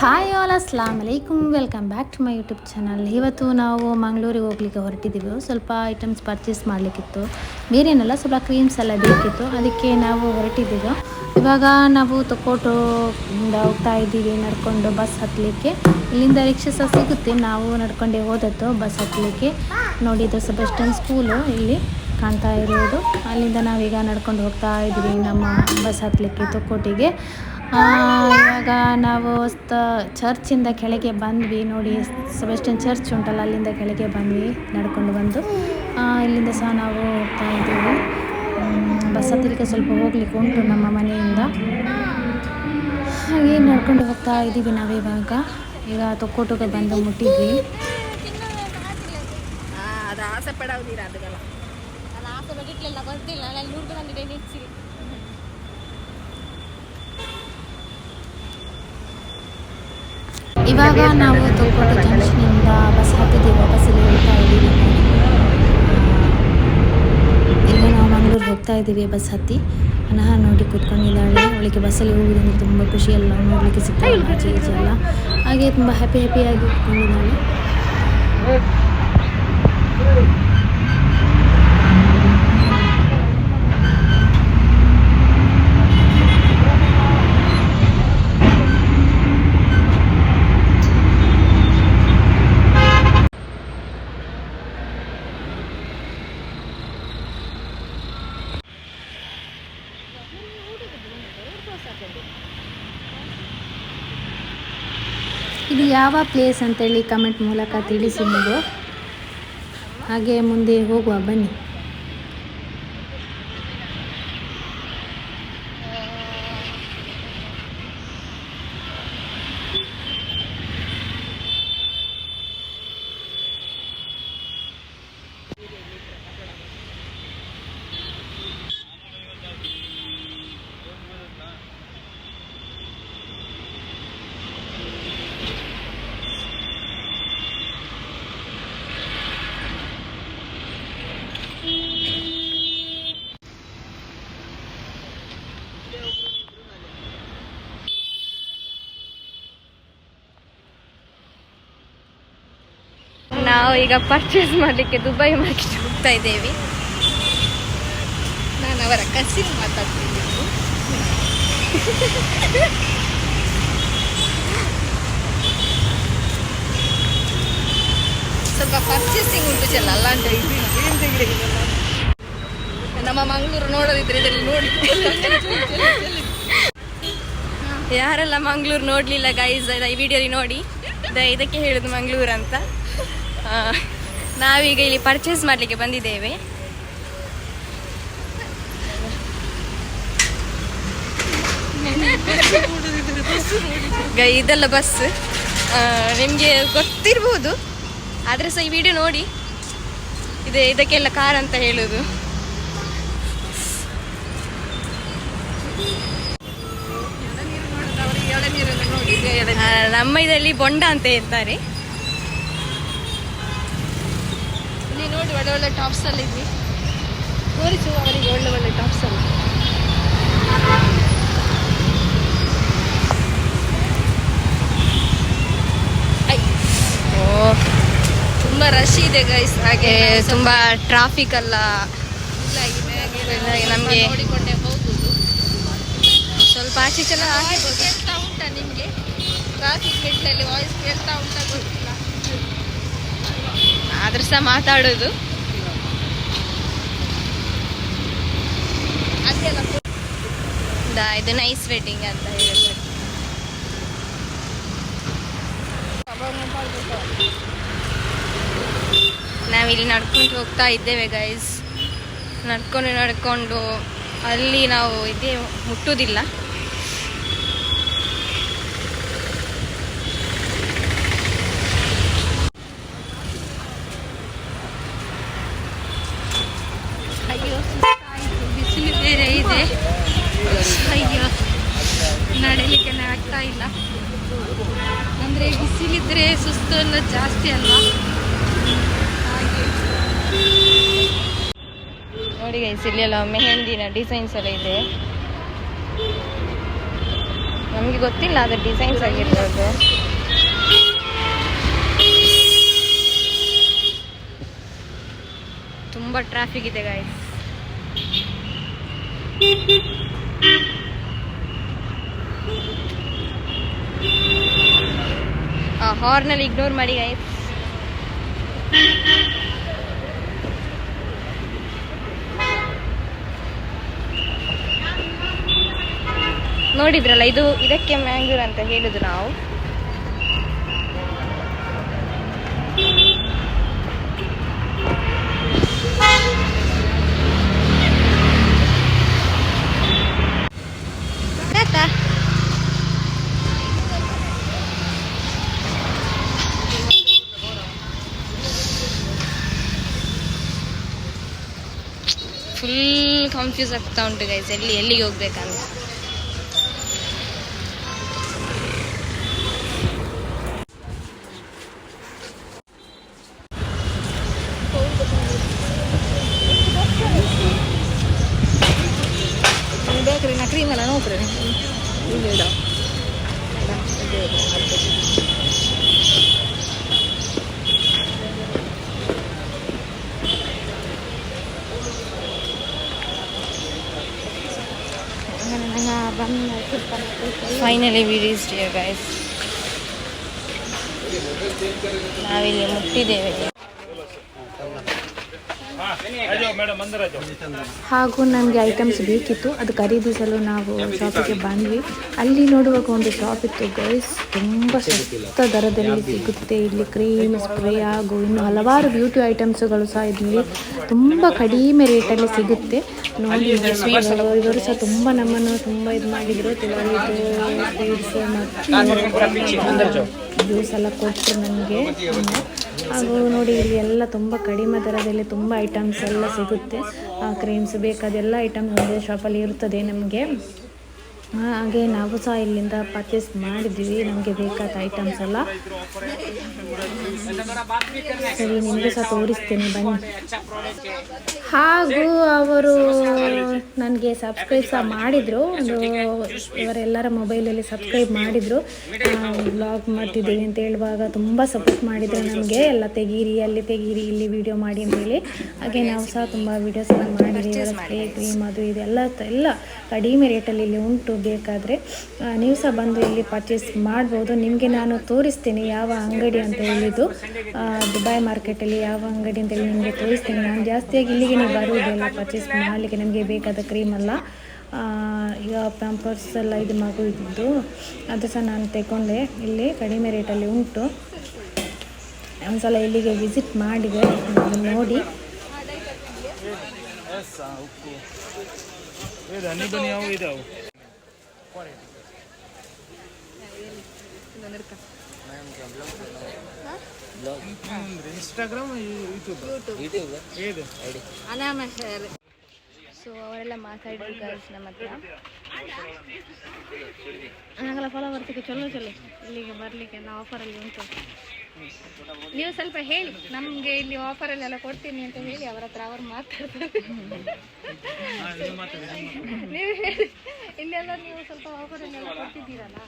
Hi all ಅಸ್ಲಾಂ ಅಲೈಕುಮ್ welcome back to my YouTube channel ಇವತ್ತು ನಾವು ಮಂಗಳೂರಿಗೆ ಹೋಗ್ಲಿಕ್ಕೆ ಹೊರಟಿದ್ದೀವಿ. ಸ್ವಲ್ಪ ಐಟಮ್ಸ್ ಪರ್ಚೇಸ್ ಮಾಡಲಿಕ್ಕಿತ್ತು. ಬೇರೇನಲ್ಲ ಸ್ವಲ್ಪ ಕ್ರೀಮ್ಸ್ ಎಲ್ಲ ಬೇಕಿತ್ತು. ಅದಕ್ಕೆ ನಾವು ಹೊರಟಿದ್ದೀವಿ. ಇವಾಗ ನಾವು ತೊಕೋಟು ಹೋಗ್ತಾ ಇದ್ದೀವಿ. ನಡ್ಕೊಂಡು ಬಸ್ ಹತ್ತಲಿಕ್ಕೆ. ಇಲ್ಲಿಂದ ರಿಕ್ಷಾ ಸಹ ಸಿಗುತ್ತೆ. ನಾವು ನಡ್ಕೊಂಡೇ ಹೋದದ್ದು ಬಸ್ ಹತ್ತಲಿಕ್ಕೆ. ನೋಡಿ ಇದು ಸ್ಟ್ಯಾಂಡ್ ಸ್ಕೂಲು ಇಲ್ಲಿ ಕಾಣ್ತಾ ಇರೋದು. ಅಲ್ಲಿಂದ ನಾವೀಗ ನಡ್ಕೊಂಡು ಹೋಗ್ತಾ ಇದ್ದೀವಿ ನಮ್ಮ ಬಸ್ ಹತ್ತಲಿಕ್ಕೆ ತೊಕ್ಕೋಟಿಗೆ ಆ, ಇವಾಗ ನಾವು ಚರ್ಚಿಂದ ಕೆಳಗೆ ಬಂದ್ವಿ ನೋಡಿ ಸೆಬೆಸ್ಟಿಯನ್ ಚರ್ಚ್ ಉಂಟಲ್ಲ ಅಲ್ಲಿಂದ ಕೆಳಗೆ ಬಂದ್ವಿ ನಡ್ಕೊಂಡು ಬಂದು. ಆ, ಇಲ್ಲಿಂದ ಸಹ ನಾವು ಹೋಗ್ತಾ ಇದ್ದೀವಿ. ಬಸ್ ಹತ್ತಿರಕ್ಕೆ ಸ್ವಲ್ಪ ಹೋಗ್ಲಿಕ್ಕೆ ಉಂಟು ನಮ್ಮ ಮನೆಯಿಂದ. ಹಾಗೆ ನಡ್ಕೊಂಡು ಹೋಗ್ತಾ ಇದ್ದೀವಿ ನಾವಿವಾಗ ಈಗ ತೊಕ್ಕೋಟಕ್ಕೆ ಬಂದು ಮುಟ್ಟಿದ್ವಿ. ಅದು ಆಸೆ ಪಡೋದಿರ ಅದಕ್ಕೆಲ್ಲ ಆಸೆ ಪಟ್ಟಿಟ್ಲೆಲ್ಲ ಬರ್ತಿಲ್ಲ. ನಾನು ನೂರು ಬಂದಿದೆ ನೆಚ್ಸಿ ಇವಾಗ ನಾವು ತೊಕ್ಕೋಟು ಜಂಕ್ಷನಿಂದ ಬಸ್ ಹತ್ತಿದ್ದೀವಿ ಬಸ್ಸಲ್ಲಿ ಹೋಗ್ತಾ ಇದ್ದೀವಿ. ಈಗ ನಾವು ಮಂಗ್ಳೂರ್ಗೆ ಹೋಗ್ತಾ ಇದ್ದೀವಿ ಬಸ್ ಹತ್ತಿ. ಅನಹ ನೋಡಿ ಕೂತ್ಕೊಂಡಿದ್ದಾಳೆ. ಅವಳಿಗೆ ಬಸ್ಸಲ್ಲಿ ಹೋಗುವುದಂದ್ರೆ ತುಂಬ ಖುಷಿ ಎಲ್ಲ ನೋಡಲಿಕ್ಕೆ ಸಿಗ್ತಾಯಿಲ್ಲ ಆಚೆ ಈಚೆ ಎಲ್ಲ. ಹಾಗೆ ತುಂಬ ಹ್ಯಾಪಿ ಹ್ಯಾಪಿಯಾಗಿ ಕೂತ್ಕೊಂಡಿದ್ದಾಳೆ. ಇದು ಯಾವ ಪ್ಲೇಸ್ ಅಂತೇಳಿ ಕಮೆಂಟ್ ಮೂಲಕ ತಿಳಿಸಿ ನೀವು. ಹಾಗೆ ಮುಂದೆ ಹೋಗುವ ಬನ್ನಿ. ನಾವು ಈಗ ಪರ್ಚೇಸ್ ಮಾಡಲಿಕ್ಕೆ ದುಬೈ ಮಾರ್ಕೆಟ್ ಹೋಗ್ತಾ ಇದ್ದೇವೆ. ನಾನು ಅವರ ಕಸಿನ್ ಮಾತಾಡ್ತಿದ್ದೀನಿ. ಸ್ವಲ್ಪ ಪರ್ಚೇಸಿಂಗ್ ಉಂಟು ಚೆಲ್ಲ ಅಲ್ಲ ಅಂತ ನಮ್ಮ ಮಂಗಳೂರು ನೋಡೋದಿದ್ರೆ ಇದರಲ್ಲಿ ನೋಡಿ. ಯಾರೆಲ್ಲ ಮಂಗಳೂರು ನೋಡಲಿಲ್ಲ ಗೈಸ್ ಈ ವಿಡಿಯೋಲಿ ನೋಡಿ. ಇದಕ್ಕೆ ಹೇಳುದು ಮಂಗಳೂರು ಅಂತ. ನಾವೀಗ ಇಲ್ಲಿ ಪರ್ಚೇಸ್ ಮಾಡಲಿಕ್ಕೆ ಬಂದಿದ್ದೇವೆ. ಇದೆಲ್ಲ ಬಸ್ ನಿಮಗೆ ಗೊತ್ತಿರ್ಬೋದು. ಆದರೆ ಸಹ ಈ ವಿಡಿಯೋ ನೋಡಿ. ಇದೆ, ಇದಕ್ಕೆಲ್ಲ ಕಾರ್ ಅಂತ ಹೇಳುದು. ನಮ್ಮ ಇದರಲ್ಲಿ ಬೊಂಡ ಅಂತ ಹೇಳ್ತಾರೆ. ಇಲ್ಲಿ ನೋಡಿ ಒಳ್ಳೆ ಒಳ್ಳೆ ಟಾಪ್ಸ್ ಅಲ್ಲಿ ಇದ್ವಿ. ತೋರಿಸು ಅವರಿಗೆ ಒಳ್ಳೆ ಒಳ್ಳೆ ಟಾಪ್ಸ್ ಅಲ್ಲಿ. ಐ, ಓ ತುಂಬಾ ರಶ್ ಇದೆ ಗೈಸ್ ಹಾಗೆ ತುಂಬಾ ಟ್ರಾಫಿಕ್ ಎಲ್ಲ ನಮ್ಗೆ- ನೋಡಿಕೊಂಡೇ ಹೋಗುದು. ಸ್ವಲ್ಪ ಆಚೆ ಚೆನ್ನಾಗಿ ಕೇಳ್ತಾ ಉಂಟಾ ನಿಮ್ಗೆ? ಟ್ರಾಫಿಕ್ ಮೆಟ್ಲಲ್ಲಿ ವಾಯ್ಸ್ ಕೇಳ್ತಾ ಉಂಟಾ ಆದ್ರೂ ಸಹ ಮಾತಾಡೋದು. ಇದು ನೈಸ್ ವೆಡ್ಡಿಂಗ್ ಅಂತ ಹೇಳಿ ನಾವಿಲ್ಲಿ ನಡ್ಕೊಂಡು ಹೋಗ್ತಾ ಇದ್ದೇವೆ ಗೈಸ್ ನಡ್ಕೊಂಡು ನಡ್ಕೊಂಡು ಅಲ್ಲಿ ನಾವು ಇದೇ ಮುಟ್ಟುವುದಿಲ್ಲ ಅಯ್ಯೋ ಸುಸ್ತಾಯ್ತು. ಬಿಸಿಲು ಬೇರೆ ಇದೆ ಅಯ್ಯೋ ನಡಿಲಿಕ್ಕೆ ಆಗ್ತಾ ಇಲ್ಲ. ಅಂದ್ರೆ ಬಿಸಿಲಿದ್ರೆ ಸುಸ್ತು ಎಲ್ಲ ಜಾಸ್ತಿ ಅಲ್ವಾ? ನೋಡಿ ಗೈಸ್ ಇಲ್ಲಿ ಎಲ್ಲ ಮೆಹಂದಿನ ಡಿಸೈನ್ಸ್ ಎಲ್ಲ ಇದೆ. ನಮಗೆ ಗೊತ್ತಿಲ್ಲ ಅದು ಡಿಸೈನ್ಸ್ ಆಗಿರ್ಬೋದು ತುಂಬ ಟ್ರಾಫಿಕ್ ಇದೆ ಗಾಯ್ಸ್ ಆ ಹಾರ್ನಲ್ಲಿ ಇಗ್ನೋರ್ ಮಾಡಿ ಗೈಸ್ ನೋಡಿದ್ರಲ್ಲ ಇದು ಇದಕ್ಕೆ ಮ್ಯಾಂಗ್ಳೂರ್ ಅಂತ ಹೇಳುದು ನಾವು ಆಯ್ತಾ? ಫುಲ್ ಕನ್ಫ್ಯೂಸ್ ಆಗ್ತಾ ಉಂಟು ಗೈಸ್ ಎಲ್ಲಿ ಎಲ್ಲಿಗೆ ಹೋಗ್ಬೇಕಂತ. finally we reached dear guys ನಾವಿಲ್ಲಿ ಮುಟ್ಟಿದ್ದೇವೆ ಹಾಗೂ ನನಗೆ ಐಟಮ್ಸ್ ಬೇಕಿತ್ತು. ಅದು ಖರೀದಿಸಲು ನಾವು ಶಾಪಿಗೆ ಬಂದ್ವಿ. ಅಲ್ಲಿ ನೋಡುವಾಗ ಒಂದು ಶಾಪ್ ಇತ್ತು. ಗೈಸ್ ತುಂಬ ಸಸ್ತ ದರದಲ್ಲಿ ಸಿಗುತ್ತೆ. ಇಲ್ಲಿ ಕ್ರೀಮ್ ಸ್ಪ್ರೇ ಹಾಗೂ ಇನ್ನು ಹಲವಾರು ಬ್ಯೂಟಿ ಐಟಮ್ಸ್ಗಳು ಸಹ ಇಲ್ಲಿ ತುಂಬ ಕಡಿಮೆ ರೇಟಲ್ಲಿ ಸಿಗುತ್ತೆ. ನೋಡಿ ಇವರು ಇವರು ಸಹ ತುಂಬ ನಮ್ಮನ್ನು ತುಂಬ ಇದು ಮಾಡಿದರು. ಮತ್ತು ಜ್ಯೂಸ್ ಎಲ್ಲ ಕೊಟ್ಟರು ನನಗೆ. ಹಾಗೂ ನೋಡಿ ಇಲ್ಲಿ ಎಲ್ಲ ತುಂಬ ಕಡಿಮೆ ದರದಲ್ಲಿ ತುಂಬ ಐಟಮ್ಸ್ ಎಲ್ಲ ಸಿಗುತ್ತೆ. ಕ್ರೀಮ್ಸ್ ಬೇಕಾದೆಲ್ಲ ಐಟಮ್ಸ್ ಒಂದೇ ಶಾಪಲ್ಲಿ ಇರ್ತದೆ ನಮಗೆ. ಹಾಗೆ ನಾವು ಸಹ ಇಲ್ಲಿಂದ ಪರ್ಚೇಸ್ ಮಾಡಿದ್ವಿ. ನಮಗೆ ಬೇಕಾದ ಐಟಮ್ಸ್ ಎಲ್ಲ. ಸರಿ, ನಿಮಗೆ ಸಹ ತೋರಿಸ್ತೇನೆ. ಬನ್ನಿ. ಹಾಗೂ ಅವರು ನನಗೆ ಸಬ್ಸ್ಕ್ರೈಬ್ ಸಹ ಮಾಡಿದರು. ಒಂದು ಇವರೆಲ್ಲರ ಮೊಬೈಲಲ್ಲಿ ಸಬ್ಸ್ಕ್ರೈಬ್ ಮಾಡಿದರು. ಬ್ಲಾಗ್ ಮಾಡ್ತಿದ್ದೀವಿ ಅಂತ ಹೇಳುವಾಗ ತುಂಬ ಸಪೋರ್ಟ್ ಮಾಡಿದರು ನಮಗೆ. ಎಲ್ಲ ತೆಗೀರಿ, ಅಲ್ಲಿ ತೆಗೀರಿ, ಇಲ್ಲಿ ವಿಡಿಯೋ ಮಾಡಿ ಅಂತೇಳಿ ಹಾಗೆ ನಾವು ಸಹ ತುಂಬ ವೀಡಿಯೋಸ್ ಎಲ್ಲ ಮಾಡಿದ್ದೀವಿ. ಕ್ರೀಮ್ ಅದು ಇದೆಲ್ಲ ಎಲ್ಲ ಕಡಿಮೆ ರೇಟಲ್ಲಿ ಇಲ್ಲಿ ಉಂಟು. ಬೇಕಾದರೆ ನೀವು ಸಹ ಬಂದು ಇಲ್ಲಿ ಪರ್ಚೇಸ್ ಮಾಡ್ಬೋದು. ನಿಮಗೆ ನಾನು ತೋರಿಸ್ತೀನಿ ಯಾವ ಅಂಗಡಿ ಅಂತ ಹೇಳಿದ್ದು. ದುಬಾಯ್ ದುಬೈ ಮಾರ್ಕೆಟಲ್ಲಿ ಯಾವ ಅಂಗಡಿ ಅಂತ ಹೇಳಿ ನಿಮಗೆ ತೋರಿಸ್ತೀನಿ. ನಾನು ಜಾಸ್ತಿಯಾಗಿ ಇಲ್ಲಿಗೆ ನೀವು ಬರುವುದಿಲ್ಲ ಪರ್ಚೇಸ್ ಮಾಡಲಿಕ್ಕೆ ನಮಗೆ ಬೇಕಾದ ಕ್ರೀಮ್ ಅಲ್ಲ ಈಗ ಪ್ಯಾಂಪರ್ಸ್ ಎಲ್ಲ ಇದು ಮಗುವಿದ್ದು, ಅದು ಸಹ ನಾನು ತಗೊಂಡೆ. ಇಲ್ಲಿ ಕಡಿಮೆ ರೇಟಲ್ಲಿ ಉಂಟು. ಒಂದ್ಸಲ ಇಲ್ಲಿಗೆ ವಿಸಿಟ್ ಮಾಡಿದೆ. ಅದನ್ನ ಸರ್ ಸೊ ಅವರೆಲ್ಲ ಮಾತಾಡಿದ್ರು ಗರ್ಲ್ಸ್ ನಮ್ಮ ಹತ್ರ ನಂಗೆಲ್ಲ ಫಾಲೋವರ್ಸಿಗೆ ಚಲೋ ಚಲೋ. ಇಲ್ಲಿಗೆ ಬರಲಿಕ್ಕೆ ನಾವು ಆಫರಲ್ಲಿ ಉಂಟು. ನೀವು ಸ್ವಲ್ಪ ಹೇಳಿ ನಮಗೆ ಇಲ್ಲಿ ಆಫರ್ ಎಲ್ಲ ಕೊಡ್ತೀನಿ ಅಂತ ಹೇಳಿ ಅವರ ಹತ್ರ ಅವ್ರು ಮಾತಾಡ್ತಾರೆ. ನೀವು ಹೇಳಿ ಇಲ್ಲೆಲ್ಲ ನೀವು ಸ್ವಲ್ಪ ಆಫರಲ್ಲೆಲ್ಲ ಕೊಡ್ತಿದ್ದೀರಲ್ಲ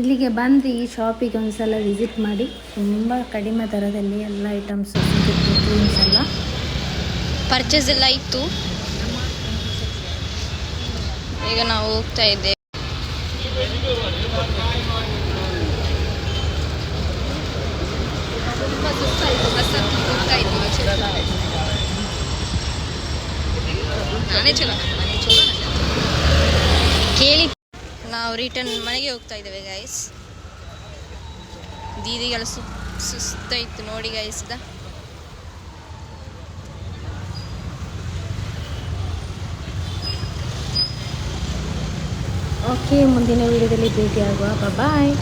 ಇಲ್ಲಿಗೆ ಬಂದು ಈ ಶಾಪಿಗೆ ಒಂದ್ಸಲ ವಿಸಿಟ್ ಮಾಡಿ ತುಂಬ ಕಡಿಮೆ ದರದಲ್ಲಿ ಎಲ್ಲ ಐಟಮ್ಸ್ ಸಿಗುತ್ತೆ ಎಲ್ಲ. ಪರ್ಚೇಸ್ ಎಲ್ಲ ಇತ್ತು. ಈಗ ನಾವು ಹೋಗ್ತಾ ಇದ್ದೇವೆ. ತುಂಬ ಸುಸ್ತಾಯಿತು ಬಸ್ ಹತ್ತಿ ಹೋಗ್ತಾ ಇದ್ದೀವಿ ಚಲೋ ನಾನೇ ಚಲೋ ನಾನೇ ಚಲೋ ಕೇಳಿ. ನಾವು ರಿಟರ್ನ್ ಮನೆಗೆ ಹೋಗ್ತಾ ಇದ್ದೇವೆ ಗಾಯಸ್ ದೀದಿಗೆಲ್ಲ ಸು ಸುಸ್ತಾಯಿತು ನೋಡಿ ಗೈಸ್ದ ಓಕೆ ಮುಂದಿನ ವಿಡಿಯೋದಲ್ಲಿ ಭೇಟಿಯಾಗುವ. ಬಾಯ್